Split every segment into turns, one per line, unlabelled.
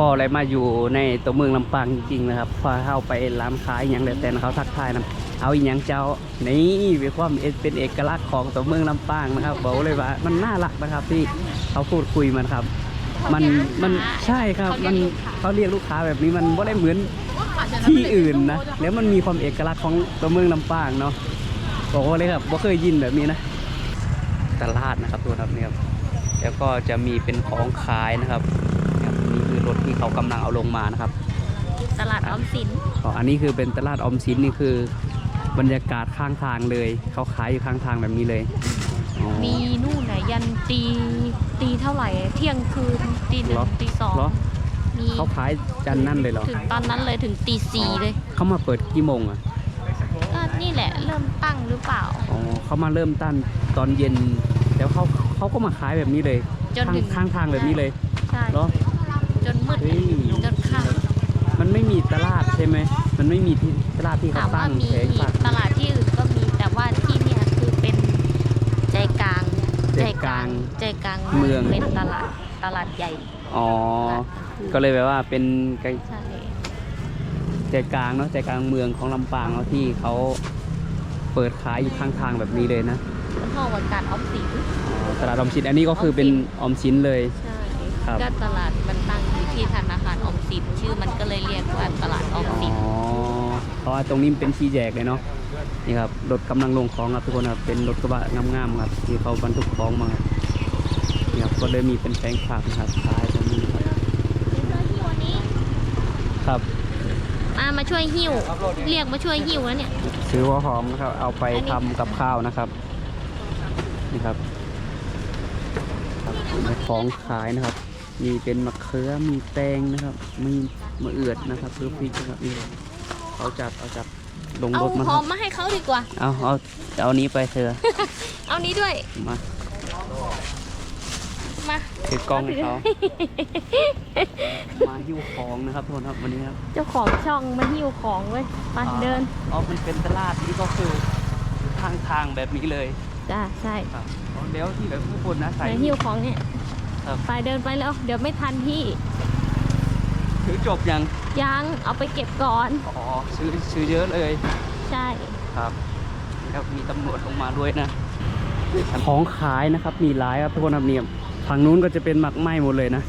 พ่ออะไรมาอยู่ในตัวเมืองลำปางจริงๆนะครับพอเข้าไปร้านค้าอย่างแต่แต่เขาทักทายนะเอาอีหยังเจ้านี่เป็นความเป็นเอกลักษณ์ของตัวเมืองลำปางนะครับบอกเลยว่ามันน่ารักนะครับที่เขาพูดคุยมันครับ มันมันใช่ครับมันเขาเรียกลูกค้าแบบนี้มันไม่ได้เหมือนที่อื่นนะแล้วมันมีความเอกลักษณ์ของตัวเมืองลำปางเนาะบอกว่าเลยครับว่าเคยยินแบบนี้นะตลาดนะครับทุกคนครับเนี่ยครับแล้วก็จะมีเป็นของขายนะครับ นี่ยนี่คือรถที่เขากำลังเอาลงมานะครับ
ตลาดออมสิน
อ๋ออันนี้คือเป็นตลาดออมสินนี่คือบรรยากาศข้างทางเลยเขาขายอยู่ข้างทางแบบนี้เลยอ๋อ
มีนู่นนะยันตีตีเท่าไหร่ เที่ยงคืนตีหนึ่
เหรอง
ตีสอง
เหรอ
มี
เขาขายจันนั่นเลยเหรอ
ถึงตอนนั้นเลยถึงตีสี่เลย
เขามาเปิดกี่โมงอะ
ก็นี่แหละเริ่มตั้งหรือเปล่า
อ๋อเขามาเริ่มตั้นตอนเย็นแล้วเขาเขาก็มาขายแบบนี้เลย
จน
ข้าง
ถึง
ข้างทางแบบนี้เลย
ใช่
เหรอ
จ นมืด
เฮ้ย
จนค่
มันไม่มีตลาดใช่ไหม มันไม่มีที่ตลาดที่ำเขา
ถามว่า
ตั้ง
มี
แผงขาย
ตลาดที่อื่นก็มีแต่ว่าที่เนี่ยคือเป็นใจกลาง
ใจกลาง
ใจกลาง
เมือง
เป็นตลาดตลาดใหญ่
อ๋อ ก็เลยแบบว่าเป็นไกล
ใช่
ใจกลางเนาะใจกลางเมืองของลำปางเนาะที่เขาเปิดขายอยู่ข้างทางแบบนี้เลยนะ
แล้วห้องว่าการออมสิน
อ๋อตลาดออมสินอันนี้ก็คือเป็นออมสินเลย
ใช่
ครับ
ก็ตลาดมันตั้งอยู่ ที่ธนาคารออมสินชื่อมันก็เลยเรียกว่าตลาดออม
อ๋อ
สิน
เพราะว่าตรงนี้มันเป็นที่แยกเลยเนาะนี่ครับรถกำลังลงของครับทุกคนครับเป็นรถกระบะงามๆครับที่เขาบรรทุกของมาครับนี่ครับก็เลยมีเป็นแผงผักนะครับขายตรงนี้ครับครับ
มามาช่วยหิ้วเรียกมาช่วยหิ้วแล้วเนี่ย
ซื้อหัวหอมนะครับ เอาไปทำกับข้าวนะครับ นี่ครับครับมีของขายนะครับ มีเป็นมะเขือมีแตงนะครับ มีมะเอือดนะครับหรือพริกนะครับนี่เอาจัดเอาจัดลง
เอา
รถมา
ห
ค
อ
รั
ม
บ
มาให้เขาดีกว่า
เอาเอาเอานี้ไปเถอะ
เอานี้ด้วย
มา
มา
ถือกล้องให้เขามาหิ้วของนะครับทุกคนครับวันนี้ครับ
เจ้าของช่องมาหิ้วของเว้ยมาเดิน
อ๋อมันเป็นตลาดนี่ก็คือทางทางแบบนี้เลย
จ้าใช่
ครับอ๋อแล้วที่แบบผู้คนนะใส่
มาหิ้วของเนี่ย
ครับ
ไปเดินไปแล้ว เดี๋ยวไม่ทันพี่
ถือจบยัง
ยังเอาไปเก็บก่อน
อ๋อซื้อซื้อเยอะเลย
ใช่
ครับแล้วมีตำรวจลงมาด้วยนะของขายนะครับมีหลายครับทุกคนครับเนี่ยฝั่งนู้นก็จะเป็นหมักไหม้หมดเลยนะ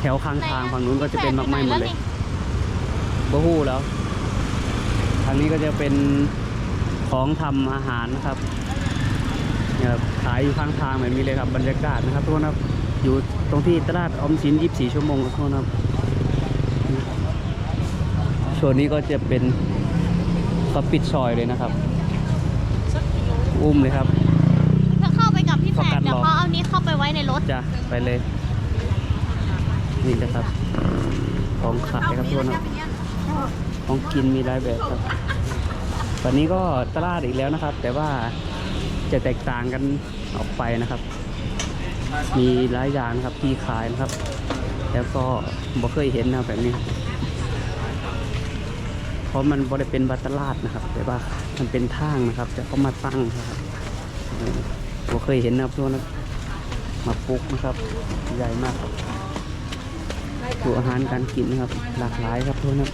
แถวข้างทางฝั่งนู้นก็จะเป็นหมักไหม้หมดเลยบ่ฮู้แล้ว ทางนี้ก็จะเป็นของทำอาหารนะครับเนี่ยครับขายอยู่ข้างทางแบบนี้เลยครับบรรยากาศนะครับทุกคนครับ อยู่ตรงที่ตลาดออมสิน 24 ชั่วโมงครับทุกคนครับส่วนนี้ก็จะเป็นเขาปิดซอยเลยนะครับ อุ้มเลยครับ
เธอเข้าไปกับพี่แฝ
ประกั
ด
น
เดี๋ยว
รอ
เขาเอานี้เข้าไปไว้ในรถ
จ้ะไปเลย นี่นะครับ ของขายครับทุกคนครับของกินมีหลายแบบครับตอนนี้ก็ตลาดอีกแล้วนะครับ แต่ว่าจะแตกต่างกันออกไปนะครับ มีหลายอย่างนครับที่ขายนะครับ แล้วก็บ่เคยเห็นนะแบบนี้ เพราะมันบ่ได้เป็นบัตลาดนะครับ แต่ว่ามันเป็นทางนะครับ แต่เขามาตั้งนะครับเออบ่เคยเห็นนะครับทุกคนครับมาปลุกนะครับ ใหญ่มากครับดูอาหารการกินนะครับ หลากหลายครับทุกนครับ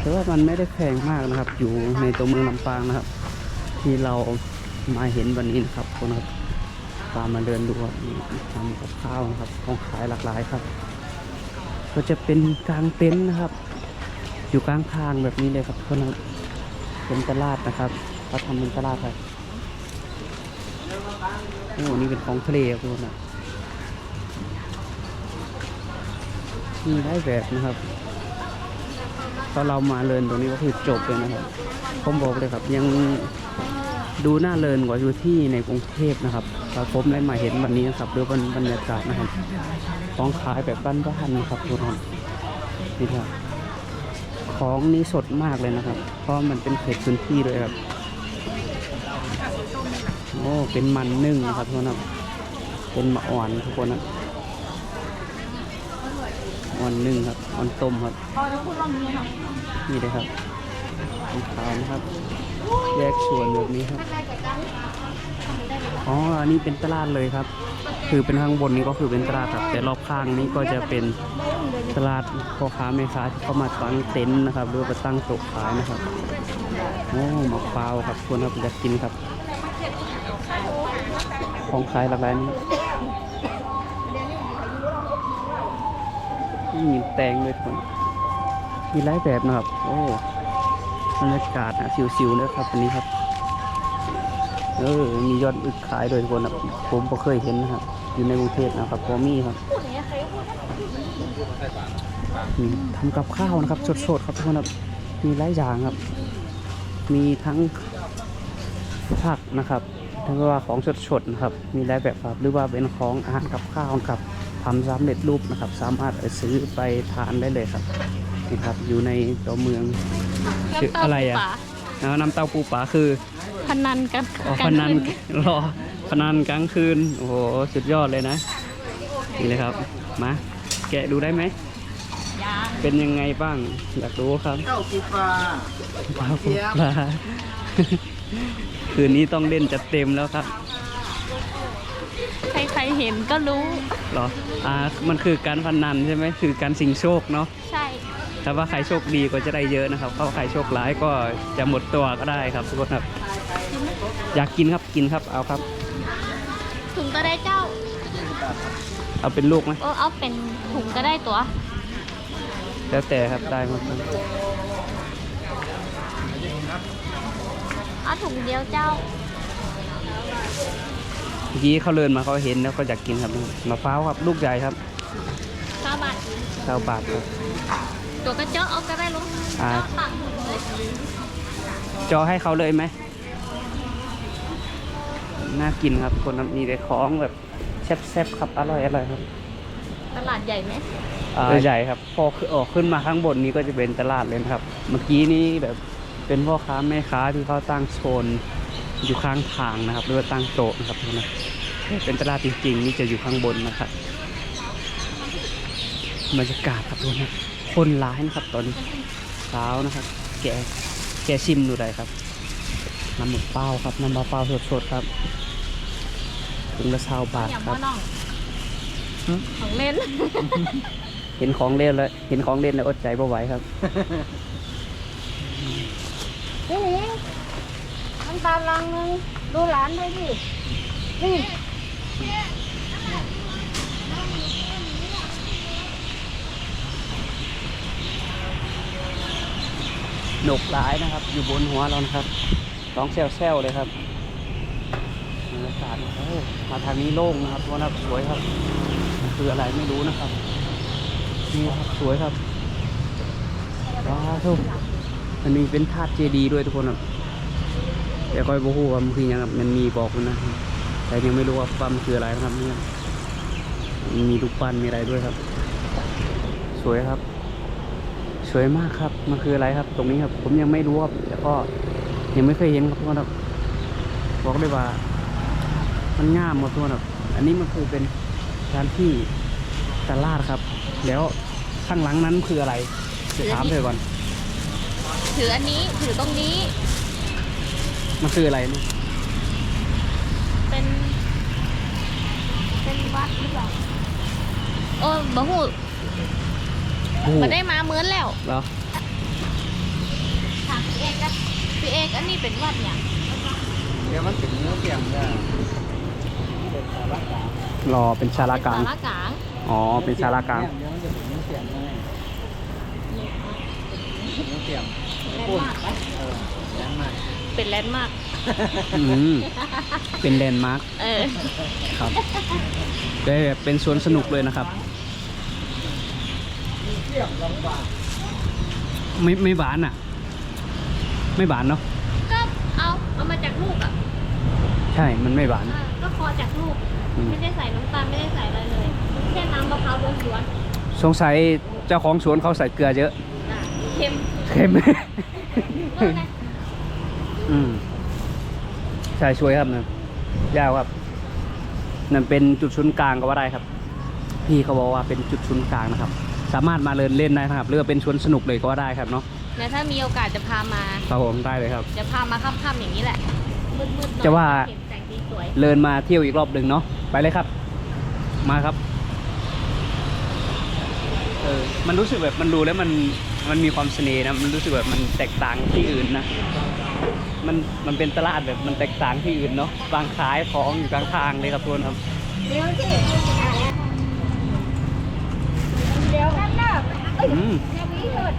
แต่ว่ามันไม่ได้แพงมากนะครับ อยู่ในตัวเมืองลำปางนะครับ ที่เรามาเห็นวันนี้นะครับทุกคนครับามมาเดินดูครับทำกับข้าวนะครับของขายหลากหลายครับ ก็จะเป็นกลางเต็นท์นะครับ อยู่กลางทางแบบนี้เลยครับทุกคนครับเป็นตลาดนะครับเขาทำเป็นตลาดครับโอ้นี่เป็นของทะเลครับทุกคนนะมีได้แบบนะครับตอนเรามาเลินตรงนี้ก็คือจบเลยนะครับ ผมบอกเลยครับยังดูน่าเลินกว่าอยู่ที่ในกรุงเทพนะครับ ตอนผมได้มาเห็นวันนี้นะครับด้วยบรรยากาศนะครับของขายแบบบ้านๆนะครับทุกคนนี่ครับของนี้สดมากเลยนะครับ เพราะมันเป็นเขตพื้นที่ด้วยครับโอ้เป็นมันนึ่งนะครับทุกคนครับเป็นมะอ่อนทุกคนนะอ่อนนึ่งครับอ่อนต้มครับนี่เลยครับของขาวนะครับ แยกส่วนแบบนี้ครับ อ๋อ อันนี้เป็นตลาดเลยครับ คือเป็นข้างบนนี้ก็คือเป็นตลาดครับ แต่รอบข้างนี้ก็จะเป็นตลาดพ่อค้าแม่ค้าที่เข้ามาตั้งเต็นท์นะครับ หรือว่ามาตั้งโต๊ะขายนะครับ โอ้มะพร้าวครับควรครับอยากกินครับ ของขายหลากหลายนี่นี่มีแตงด้วยทุกคน มีหลายแบบนะครับ โอ้ บรรยากาศนะสิวๆนะครับอันนี้ครับเออมียอดอึกขายโดยคนครับผมก็เคยเห็นนะครับ อยู่ในกรุงเทพนะครับพอมีครับนี่ทำกับข้าวนะครับ สดๆครับทุกคนครับมีหลายอย่างครับ มีทั้งผักนะครับ ทั้งว่าของสดๆนะครับ มีหลายแบบครับ หรือว่าเป็นของอาหารกับข้าวครับทำสำเร็จรูปนะครับ สามารถไปซื้อไปทานได้เลยครับ นี่ครับอยู่ในตัวเมืองชื่ออะไรอะแล้วน้ำเต้าปูป๋าคือ
พนันกัน
อ๋อก
ลา
พ
ง
นัน
คื
รอพนันกลางคืนโอ้โหสุดยอดเลยนะนี่เลยครับมาแกะดูได้ไหม
ยาง
เป็นยังไงบ้างอยากรู้ครับ
เจ้าปูปลา
ปลาปูปลาคืนนี้ต้องเล่นจัดเต็มแล้วครับ
ใครๆเห็นก็รู้
เหรออ่ามันคือการพนันใช่ไหมคือการสิงโชคเนาะ
ใช่
ถ้าว่าใครโชคดีก็จะได้เยอะนะครับถ้าว่าใครโชคร้ายก็จะหมดตัวก็ได้ครับทุกคนครับ อยากกินครับกินครับเอาครับ
ถุงก็ได้เจ้า
เอาเป็นลูกไหม
เออเอาเป็นถุงก็ได้ตัว
แล้วแต่ครับได้หมดครับ
เอาถุงเดียวเจ้า
เมื่อกี้เขาเดินมาเขาเห็นแล้วก็อยากกินครับมะพร้าวครับลูกใหญ่ครับ
ข้าวบาท
เก้าบาทครับ
ตัวก็เจาะเอาก็ได้ลูก
อ่า
เจาะปากถุงเลย
จอให้เขาเลยไหม น่ากินครับทุกคนครับมีแต่ของแบบแซ่บๆครับ อร่อยอร่อยครับ
ตลาดใหญ่ไหม
ใหญ่ครับ พอขึ้นออกขึ้นมาข้างบนนี้ก็จะเป็นตลาดเลยนะครับ เมื่อกี้นี้แบบเป็นพ่อค้าแม่ค้าที่เขาตั้งโซนอยู่ข้างทางนะครับหรือว่าตั้งโต๊ะนะครับทุกคนนะเป็นตลาดจริงๆนี่จะอยู่ข้างบนนะครับ บรรยากาศครับทุกคนนะ คนร้ายนะครับ ตอนนี้เช้านะครับ แกแกชิมดูได้ครับน้ำมะเปล่าครับน้ำมะเปล่าสดๆครับถุงละชาวบาท
อย่าง
ครั
ว่า
บ
น้อง
หึ
ของเล่น
เห็นของเล่นแล้วเห็นของเล่นแล้วอดใจไม่ไหวครับ
นี่นี่น้ำตาลลังนึงดูหลานด้วยดินี่
หนกหลายนะครับ อยู่บนหัวเรานะครับร้องแซวๆเลยครับบรรยากาศโอ้มาทางนี้โล่งนะครับเพราะว่าสวยครับ คืออะไรไม่รู้นะครับนี่ครับสวยครับว้าวทุกมันมีเป็นธาตุเจดีย์ด้วยทุกคนครับแต่ก็ไม่รู้ว่ามันคือยังมันมีบอกนะ แต่ยังไม่รู้ว่าว่ามันคืออะไรนะครับเนี่ยมีลูกปั้นมีอะไรด้วยครับ สวยครับ สวยมากครับ มันคืออะไรครับ ตรงนี้ครับ ผมยังไม่รู้ครับแล้วก็ยังไม่เคยเห็นครับทุกคนครับบอกเลยว่า มันงามหมดทุกคนครับ อันนี้มันคือเป็นสถานที่ตลาดครับ แล้วข้างหลังนั้นคืออะไรจะถามเธอก่อน
ถืออันนี้ถือตรงนี้
มันคืออะไรนี่
เป็น เป็นวัดหรือเปล่าโอ้บ่หู
โอ้โห
มาได้มาเหมือนแล้ว
แล้ว
ถามพี่เอกนะพี่เอกอันนี้เป็นวัดอย่าง
เดี๋ยวมันถึงเนื้อเสียงเนี่ย
รอเป็นชาลากลาง
สารกลาง
อ๋อเป็นชาลากลาง
เดี๋ยวมันจะถึงเนื้อเสียงเลยเนื้อเสียง
แลน
ปุ่น
ด์มาร์ก
เออแรงมาก
เป็นแลนด์มาร์ก
อืมเป็นแลนด์มาร์ค
เออ
ครับได้แบบเป็นสวนสนุกเลยนะครับ ไม่ไม่หวานอะ ไม่หวานเนาะ
ก็เอาเอามาจากลูกอะ
ใช่มันไม่หวาน
อ่าก็คอจากลูก
อืม
ไม่ได้ใส่น้ำตาลไม่ได้ใส่อะไรเลยแค่น้ำมะพร้าวล้วน
สงสัยเจ้าของสวนเขาใส่เกลือเยอะ
ๆอะเค็ม
เค็ม
เออนะ
อืมใช่ช่วยครับนะยาวครับ นั่นเป็นจุดศูนย์กลางก็ว่าได้ครับ พี่เขาบอกว่าเป็นจุดศูนย์กลางนะครับ สามารถมาเดินเล่นได้นะครับหรือว่าเป็นสวนสนุกเลยก็ว่าได้ครับเนาะ
แล้วถ้ามีโอกาสจะพามา
ครับผมได้เลยครับ
จะพามาค่ำๆอย่างนี้แหละมืดๆหน่อย
จะว่า
เห็นแสงสีสวย
เดินมาเที่ยวอีกรอบหนึ่งเนาะไปเลยครับ มาครับเออมันรู้สึกแบบมันดูแล้วมันมันมีความเสน่ห์นะมันรู้สึกแบบมันแตกต่างที่อื่นนะมันมันเป็นตลาดแบบมันแตกต่างที่อื่นเนาะบางขายของอยู่กลางทางเลยครับทุกคนครับ
เดี๋ยวสิเดี๋ยวกันนะเอ้ย
อื ม
เดี๋ยวนี้เถิด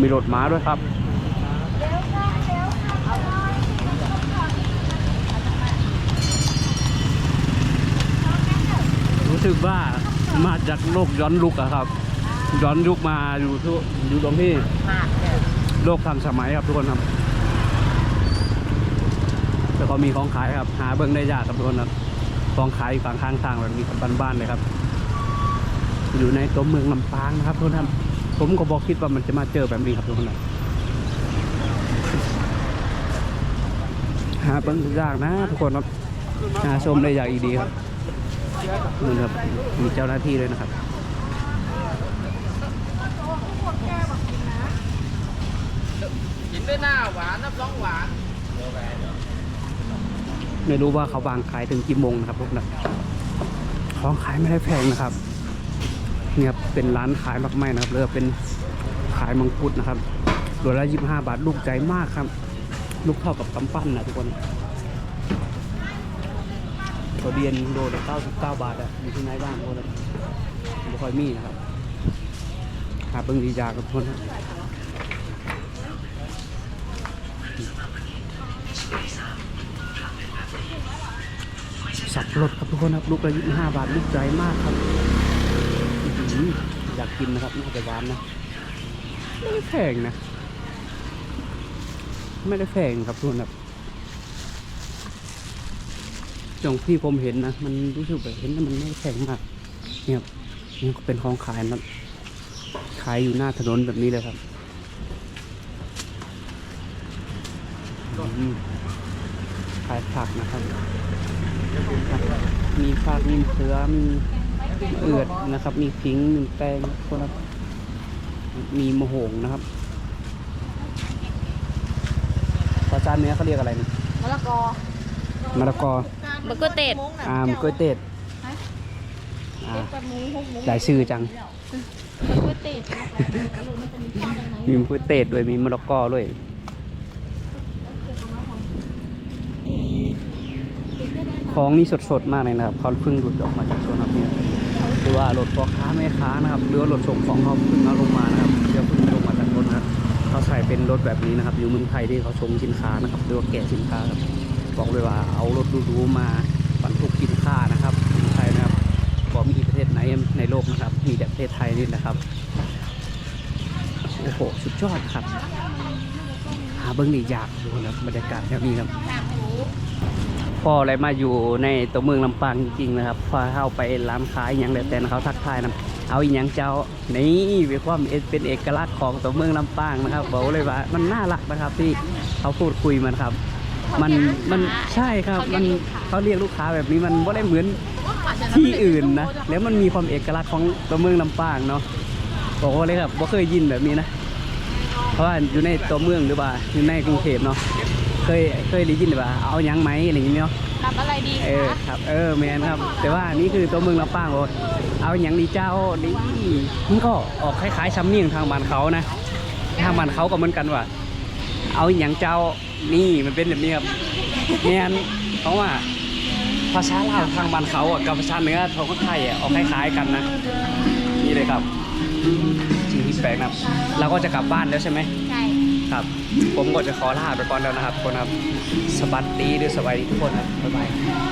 มีรถม้าด้วยครับ รู้สึกว่ามาจากโลกย้อนยุคอะครับ ย้อนยุคมาอยู่ทุอยู่ตรงที่โลกทันสมัยครับทุกคนครับแต่ก็มีของขายครับ หาเบิ้งได้ยากครับทุกคนครับของขายอยู่กลางข้างทางแบบนี้บ้านๆเลยครับ อยู่ในตัวเมืองลำปางนะครับทุกคนครับผมก็บอกคิดว่ามันจะมาเจอแบบนี้ครับทุกคนครับหาเบิ้งยากนะทุกคนครับหาชมได้ยากอีกดีครับนู่นครับมีเจ้าหน้าที่เลยนะครับ
กินด้วยหน้าหวานน้ำร้องหวาน
ไม่รู้ว่าเขาวางขายถึงกี่โมงนะครับทุกคนของขายไม่ได้แพงนะครับเนี่ยครับเป็นร้านขายมากไม่นะครับเรือเป็นขายมังคุดนะครับโลละยี่ห้าบาทลูกใจมากครับ ลูกเท่ากับกำปั้นนะทุกคนตัวเดียนโลละเก้าสิบเก้าบาทอะอยู่ที่ไหนบ้างทุกคนไม่ค่อยมีนะครับหาเบิ้งดียากับทุกคนสับรดครับทุกคนครับลูกละยี่ห้าบาทลูกใจมากครับ อยากกินนะครับน่าจะหวานนะไม่ได้แพงนะ ไม่ได้แพงครับทุกคนครับจงที่ผมเห็นนะมันรู้สึกแบบเห็นแล้วมันไม่แพงมากเนี่ยครับนี่ก็เป็นของขายนะขายอยู่หน้าถนนแบบนี้เลยครับขายผักนะครับ มีผักมีเสือมี เอือดนะครับ มีขิงมีแตงคนละมีมะโหงนะครับภาษาเหนือเขาเรียกอะไรนะ
มะละกอ
มะละกอ
มันก็เต็ด
อามกล้วยเตดอ่า
กับหมูหกหมู
หลายชื่อจัง
มันก็เต็ด
มีกล้วยเตดด้วยมีมะละกอด้วยของนี่สดๆมากเลยนะครับเขาเพิ่งหลุดออกมาจากสวนครับเนี่ย หรือว่ารถพ่อค้าแม่ค้านะครับหรือว่ารถส่งของเขาเพิ่งเอาลงมานะครับเดี๋ยวเพิ่งลงมาจากรถนะครับเขาใส่เป็นรถแบบนี้นะครับ อยู่เมืองไทยที่เขาส่งสินค้านะครับหรือว่าแกะสินค้าครับบอกเลยว่าเอารถหรูๆมาบรรทุกสินค้านะครับสินไทยนะครับบอกมีประเทศไหนในโลกนะครับ มีแต่ประเทศไทยนี่แหละครับโอ้โหสุดยอดครับ หาเบิ้งนี่ยากดูนะบรรยากาศแบบนี้ครับ พออะไรมาอยู่ในตัวเมืองลำปางจริงๆนะครับพอเข้าไปร้านค้าอย่างแต่เขาทักทายนะเอาอีหยังเจ้านี่เป็นความเป็นเอกลักษณ์ของตัวเมืองลำปางนะครับบอกเลยว่ามันน่ารักนะครับที่เขาพูดคุยมันครับ มันมันใช่ครับมันเขาเรียกลูกค้าแบบนี้มันไม่ได้เหมือนที่อื่นนะแล้วมันมีความเอกลักษณ์ของตัวเมืองลำปางเนาะบอกว่าเลยครับว่าเคยยินแบบนี้นะ เพราะว่าอยู่ในตัวเมืองหรือว่าอยู่ในกรุงเทพเนาะ เคยเคยได้ยินหรือว่าเอาหยังไหมอะไรอย่างเงี้ยเนาะ
รับอะไรดี
เออ
คะ
ครับเออแมนครับ แต่ว่านี่คือตัวเมืองลำปางโอ้เอาหยังดีเจ้านี่มันก็ออกคล้ายๆซ้ำเนียงทางบ้านเขานะทางบ้านเขาก็เหมือนกันว่าเอาหยังเจ้านี่มันเป็นแบบนี้ครับแมนเพราะว่าภาษาลาวทางบ้านเขาอะกับภาษาเหนือของคนไทยอะออกคล้ายๆกันนะนี่เลยครับสิ่งที่แปลกนะครับเราก็จะกลับบ้านแล้วใช่ไหม
ใช่
ครับ ผมก็จะขอลาไปก่อนแล้วนะครับทุกคนครับ สวัสดีหรือสวัสดีทุกคนครับบ๊ายบาย